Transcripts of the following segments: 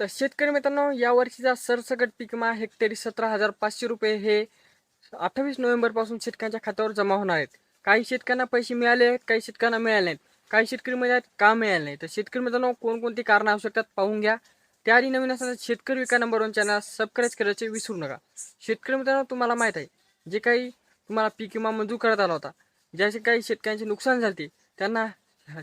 तर शेतकरी मित्रांनो यावर्षीचा सरसकट पीक विमा हेक्टरी सतरा हजार पाचशे रुपये हे अठ्ठावीस नोव्हेंबरपासून शेतकऱ्यांच्या खात्यावर जमा होणार आहेत. काही शेतकऱ्यांना पैसे मिळाले आहेत काही शेतकऱ्यांना मिळाले नाहीत. काही शेतकरी म्हणजे आहेत का मिळाले नाही तर शेतकरी मित्रांनो कोणकोणती कारणं असू शकतात पाहून घ्या. त्याआधी नवीन असताना शेतकरी विका नंबर वन चॅनल सबस्क्राईब करायचे विसरू नका. शेतकरी मित्रांनो तुम्हाला माहीत आहे जे काही तुम्हाला पीक विमा मंजूर करण्यात आला होता ज्याचे काही शेतकऱ्यांचे नुकसान झाले त्यांना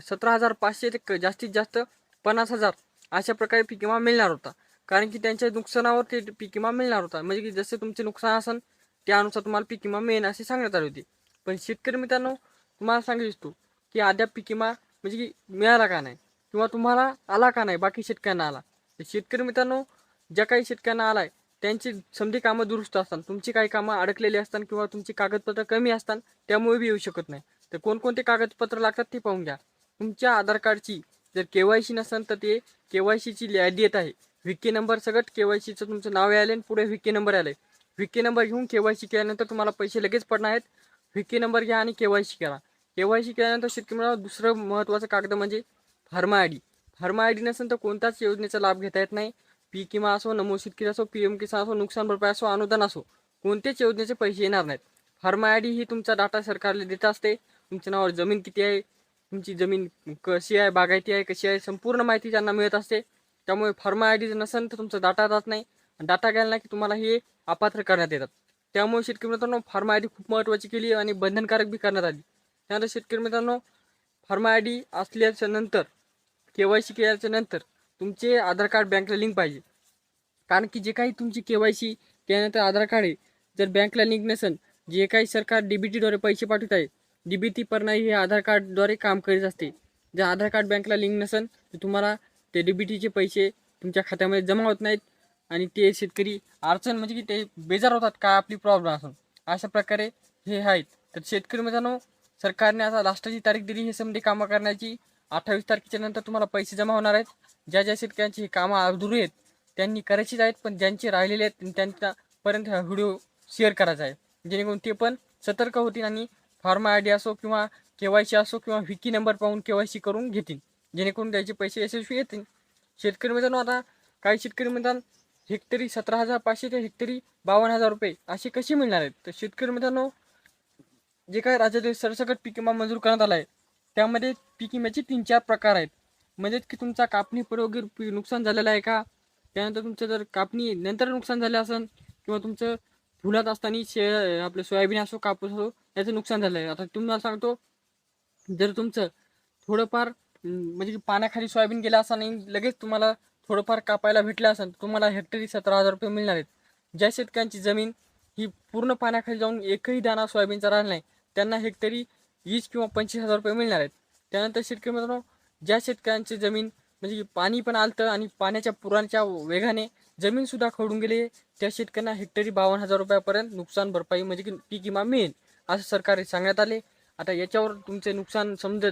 सतरा हजार पाचशे ते जास्तीत जास्त पन्नास हजार अशा प्रकारे पीक विमा मिळणार होता. कारण की त्यांच्या नुकसानावर ते पीक विमा मिळणार होता. म्हणजे की जसे तुमचे नुकसान असेल त्यानुसार तुम्हाला पीक विमा मिळेल असे सांगण्यात आले होते. पण शेतकरी मित्रांनो तुम्हाला सांगू इच्छितो की अद्याप पीक विमा म्हणजे की मिळाला का नाही? किंवा तुम्हाला आला का नाही? बाकी शेतकऱ्यांना आला. तर शेतकरी मित्रांनो ज्या काही शेतकऱ्यांना आलाय त्यांची समधी कामं दुरुस्त असतात. तुमची काही कामं अडकलेली असतात किंवा तुमची कागदपत्र कमी असतात त्यामुळे बी येऊ शकत नाही. तर कोणकोणते कागदपत्र लागतात ते पाहून घ्या. तुमच्या आधार कार्डची जर के वाय सी नसेल तर ते के वाय सीची यादी येत आहे. विके नंबर सगळं के वाय सीचं तुमचं नाव आले आणि पुढे विके नंबर आले विके नंबर घेऊन के वाय सी केल्यानंतर तुम्हाला पैसे लगेच पडणार आहेत. विके नंबर घ्या आणि के वाय सी करा. के वाय सी केल्यानंतर शेतकऱ्याला दुसरं महत्त्वाचं कागद म्हणजे pharma I D. Pharma I D नसेल तर कोणत्याच योजनेचा लाभ घेता येत नाही. पी किमा असो नमो शेतकरी असो पी एम किसान असो नुकसान भरपाई असो अनुदान असो कोणत्याच योजनेचे पैसे येणार नाहीत. फार्मा आय डी ही तुमचा डाटा सरकारला देत असते. तुमच्या नावावर जमीन किती आहे तुमची जमीन कशी आहे बागायती आहे कशी आहे संपूर्ण माहिती त्यांना मिळत असते. त्यामुळे फार्मा आय डी जर नसेल तर तुमचा डाटा जात नाही. डाटा घ्यायला नाही की तुम्हाला हे अपात्र करण्यात येतात. त्यामुळे शेतकरी मित्रांनो फार्मा आय डी खूप महत्त्वाची केली आणि बंधनकारक बी करण्यात आली. त्यानंतर शेतकरी मित्रांनो फार्मा आय डी असल्याच्या नंतर के वाय सी केल्याच्यानंतर तुमचे आधार कार्ड बँकला लिंक पाहिजे. कारण की जे काही तुमची के वाय सी त्यानंतर आधार कार्ड आहे जर बँकला लिंक नसेल जे काही सरकार डी बी टीद्वारे पैसे पाठवत आहे डी बी टी प्रणाली हे आधार कार्डद्वारे काम करीत असते. जर आधार कार्ड बँकला लिंक नसेल तर तुम्हाला ते डी बी टीचे पैसे तुमच्या खात्यामध्ये जमा होत नाहीत आणि ते शेतकरी अडचण म्हणजे की ते बेजार होतात का आपली प्रॉब्लेम असून. अशा प्रकारे हे आहेत. तर शेतकरी मित्रांनो सरकारने आता लास्टची तारीख दिली हे समधी कामं करण्याची. अठ्ठावीस तारखेच्या नंतर तुम्हाला पैसे जमा होणार आहेत. ज्या ज्या शेतकऱ्यांची ही कामं अधुरी आहेत त्यांनी करायचीच आहेत पण ज्यांचे राहिलेले आहेत त्यांच्यापर्यंत हा व्हिडिओ शेअर करायचा आहे. जेणेकरून ते पण सतर्क होतील आणि फार्मा आय डी असो किंवा के वाय सी असो किंवा विकी नंबर पाहून के वाय सी करून घेतील. जेणेकरून त्याचे पैसे यशस्वी येतील. शेतकरी मित्रांनो आता काही शेतकरी म्हणतात हेक्टरी सतरा हजार पाचशे ते हेक्टरी बावन्न हजार रुपये असे कसे मिळणार आहेत? तर शेतकरी मित्रांनो जे काय राज्यातील सरसकट पीक विमा मंजूर करण्यात आला आहे त्यामध्ये पीक विम्याचे तीन चार प्रकार आहेत. म्हणजेच की तुमचा कापणी पूर्व नुकसान झालेलं आहे का? त्यानंतर तुमचं जर कापणी नंतर नुकसान झालं असेल किंवा तुमचं फुलात असताना शे आपलं सोयाबीन असो कापूस असो याचं नुकसान झालं आहे आता तुम्हाला सांगतो जर तुमचं थोडंफार म्हणजे पाण्याखाली सोयाबीन गेलं असं नाही लगेच तुम्हाला थोडंफार कापायला भेटलं असेल तुम्हाला हेक्टरी सतरा हजार रुपये मिळणार आहेत. ज्या शेतकऱ्यांची जमीन ही पूर्ण पाण्याखाली जाऊन एकही दाणा सोयाबीनचा राहिला नाही त्यांना हेक्टरी वीस किंवा पंचवीस हजार रुपये मिळणार आहेत. त्यानंतर शेतकरी मित्रांनो ज्या शेतकऱ्यांची जमीन म्हणजे की पाणी पण आलतं आणि पाण्याच्या पुरांच्या वेगाने जमीनसुद्धा खडून गेली. त्या शेतकऱ्यांना हेक्टरी बावन्न हजार रुपयापर्यंत नुकसान भरपाई म्हणजे की पीक विमा मिळेल असं सरकारने सांगण्यात आले. आता याच्यावर तुमचे नुकसान समजा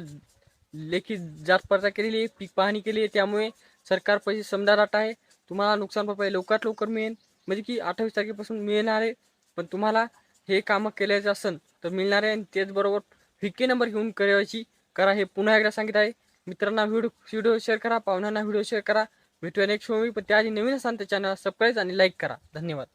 लेखी जात पडता केलेली आहे पीक पाहणी केली आहे. त्यामुळे सरकार पैसे समजा डाटा आहे. तुम्हाला नुकसान भरपाई लवकरात लवकर मिळेल. म्हणजे की अठ्ठावीस तारखेपासून मिळणार आहे. पण तुम्हाला हे कामं केल्याचं असेल तर मिळणार आहे आणि त्याचबरोबर फिक्के नंबर घेऊन करायची. करा हे पुन्हा एकदा सांगित आहे. मित्रांना व्हिडिओ व्हिडिओ शेअर करा पाहुण्यांना व्हिडिओ शेअर करा. भेटूया नेक्स्ट मूवी पण त्याआधी नवीन असाल तर चॅनल सबस्क्राईब आणि लाईक करा. धन्यवाद.